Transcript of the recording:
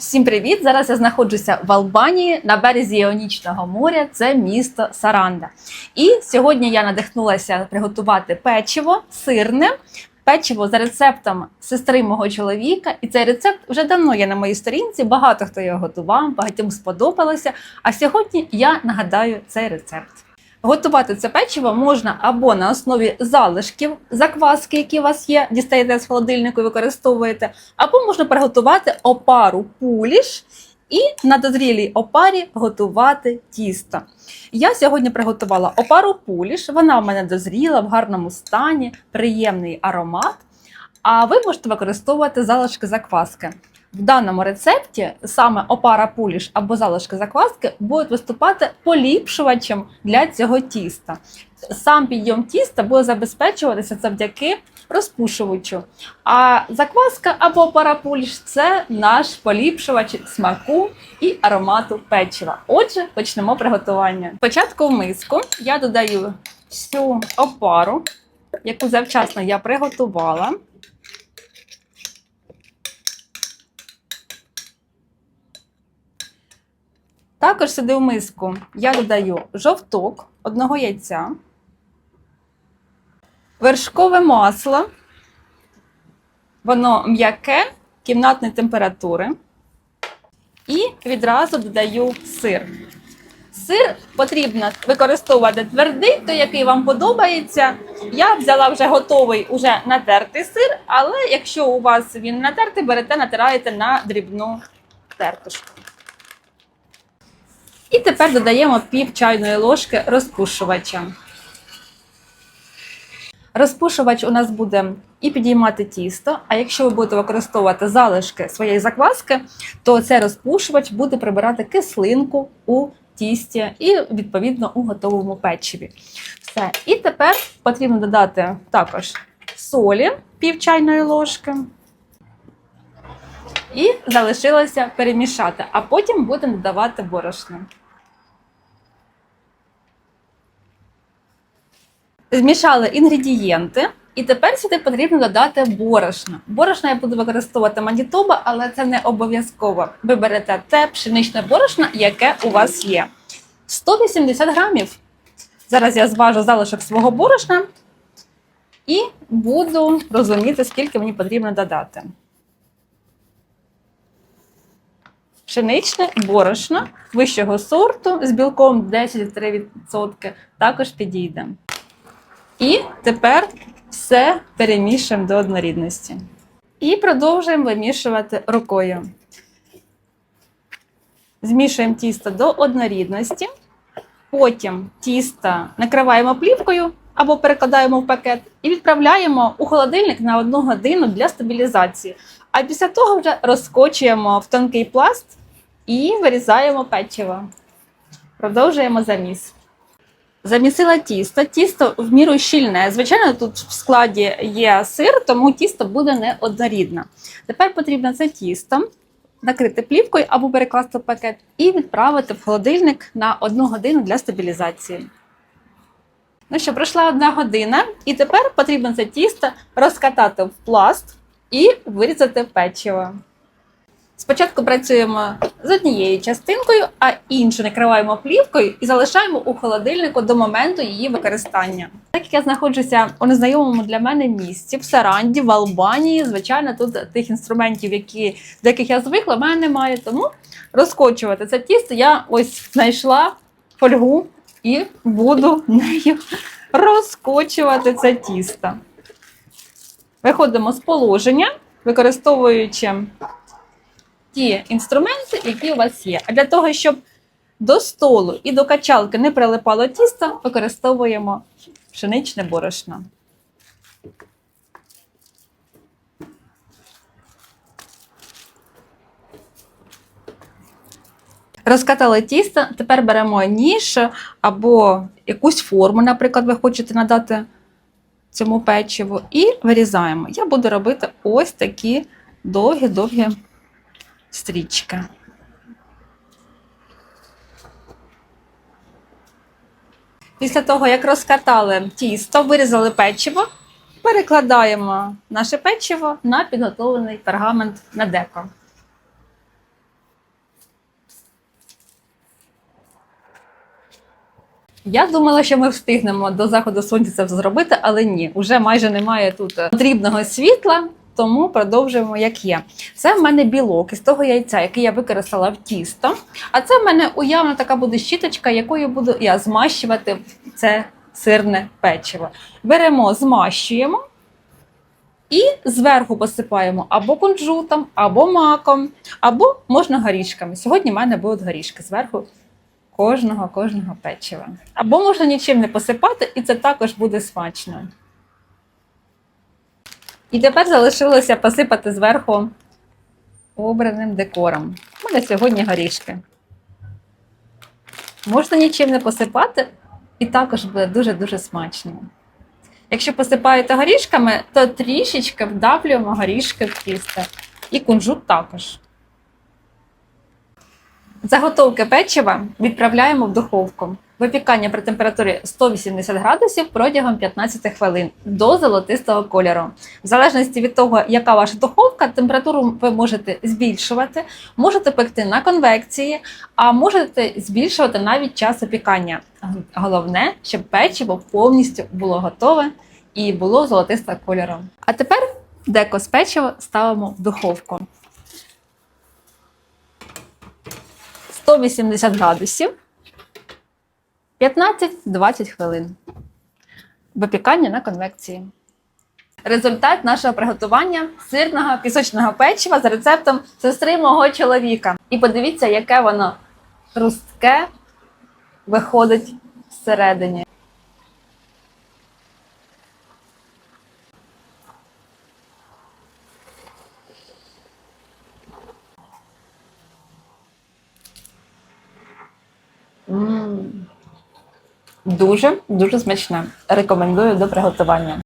Всім привіт! Зараз я знаходжуся в Албанії на березі Іонічного моря. Це місто Саранда. І сьогодні я надихнулася приготувати печиво сирне. Печиво за рецептом сестри мого чоловіка, і цей рецепт вже давно є на моїй сторінці. Багато хто його готував, багатьом сподобалося. А сьогодні я нагадаю цей рецепт. Готувати це печиво можна або на основі залишків закваски, які у вас є, дістаєте з холодильнику використовуєте, або можна приготувати опару пуліш і на дозрілій опарі готувати тісто. Я сьогодні приготувала опару пуліш, вона в мене дозріла в гарному стані, приємний аромат. А ви можете використовувати залишки закваски. В даному рецепті саме опара пуліш або залишки закваски будуть виступати поліпшувачем для цього тіста. Сам підйом тіста буде забезпечуватися завдяки розпушувачу. А закваска або опара пуліш це наш поліпшувач смаку і аромату печива. Отже, почнемо приготування. Спочатку в миску я додаю всю опару, яку завчасно я приготувала. Також сюди в миску я додаю жовток одного яйця, вершкове масло, воно м'яке кімнатної температури. І відразу додаю сир. Сир потрібно використовувати твердий, той, який вам подобається. Я взяла вже готовий, уже натертий сир, але якщо у вас він натертий, берете, натираєте на дрібну тертушку. І тепер додаємо пів чайної ложки розпушувача. Розпушувач у нас буде і підіймати тісто, а якщо ви будете використовувати залишки своєї закваски, то цей розпушувач буде прибирати кислинку у тісті і, відповідно, у готовому печиві. Все. І тепер потрібно додати також солі пів чайної ложки. І залишилося перемішати, а потім будемо додавати борошно. Змішали інгредієнти, і тепер сюди потрібно додати борошно. Борошно я буду використовувати манітоба, але це не обов'язково. Ви берете те пшеничне борошно, яке у вас є. 180 грамів. Зараз я зважу залишок свого борошна і буду розуміти, скільки мені потрібно додати. Пшеничне борошно вищого сорту з білком 10-3% також підійде. І тепер все перемішуємо до однорідності. І продовжуємо вимішувати рукою. Змішуємо тісто до однорідності. Потім тісто накриваємо плівкою або перекладаємо в пакет і відправляємо у холодильник на одну годину для стабілізації. А після того вже розкочуємо в тонкий пласт і вирізаємо печиво. Продовжуємо заміс. Замісила тісто. Тісто в міру щільне. Звичайно, тут в складі є сир, тому тісто буде не однорідне. Тепер потрібно це тісто накрити плівкою або перекласти в пакет і відправити в холодильник на одну годину для стабілізації. Ну що, пройшла одна година, і тепер потрібно це тісто розкатати в пласт і вирізати печиво. Спочатку працюємо з однією частинкою, а іншу накриваємо плівкою і залишаємо у холодильнику до моменту її використання. Так як я знаходжуся у незнайомому для мене місці в Саранді, в Албанії, звичайно, тут тих інструментів, які, до яких я звикла, в мене немає. Тому розкочувати це тісто я ось знайшла фольгу і буду нею розкочувати це тісто. Виходимо з положення, використовуючи ті інструменти, які у вас є. А для того, щоб до столу і до качалки не прилипало тісто, використовуємо пшеничне борошно. Розкатали тісто, тепер беремо ніж або якусь форму, наприклад, ви хочете надати цьому печиву, і вирізаємо. Я буду робити ось такі довгі-довгі стрічка. Після того, як розкатали тісто, вирізали печиво, перекладаємо наше печиво на підготовлений пергамент на деко. Я думала, що ми встигнемо до заходу сонця це зробити, але ні, вже майже немає тут потрібного світла тому продовжуємо як є. Це в мене білок із того яйця, який я використала в тісто. А це в мене уявно така буде щіточка, якою буду я змащувати це сирне печиво. Беремо, змащуємо. І зверху посипаємо або кунжутом, або маком, або можна горішками. Сьогодні в мене будуть горішки зверху кожного кожного печива. Або можна нічим не посипати, і це також буде смачно. І тепер залишилося посипати зверху обраним декором. У мене сьогодні горішки. Можна нічим не посипати, і також буде дуже-дуже смачно. Якщо посипаєте горішками, то трішечки вдавлюємо горішки в тісто. І кунжут також. Заготовки печива відправляємо в духовку. Випікання при температурі 180 градусів протягом 15 хвилин до золотистого кольору. В залежності від того, яка ваша духовка, температуру ви можете збільшувати, можете пекти на конвекції, а можете збільшувати навіть час опікання. Головне, щоб печиво повністю було готове і було золотистого кольору. А тепер деко з печива ставимо в духовку. 180 градусів 15-20 хвилин. Випікання на конвекції. Результат нашого приготування сирного пісочного печива за рецептом сестри мого чоловіка. І подивіться, яке воно хрустке виходить всередині. М. Дуже дуже смачне. Рекомендую до приготування.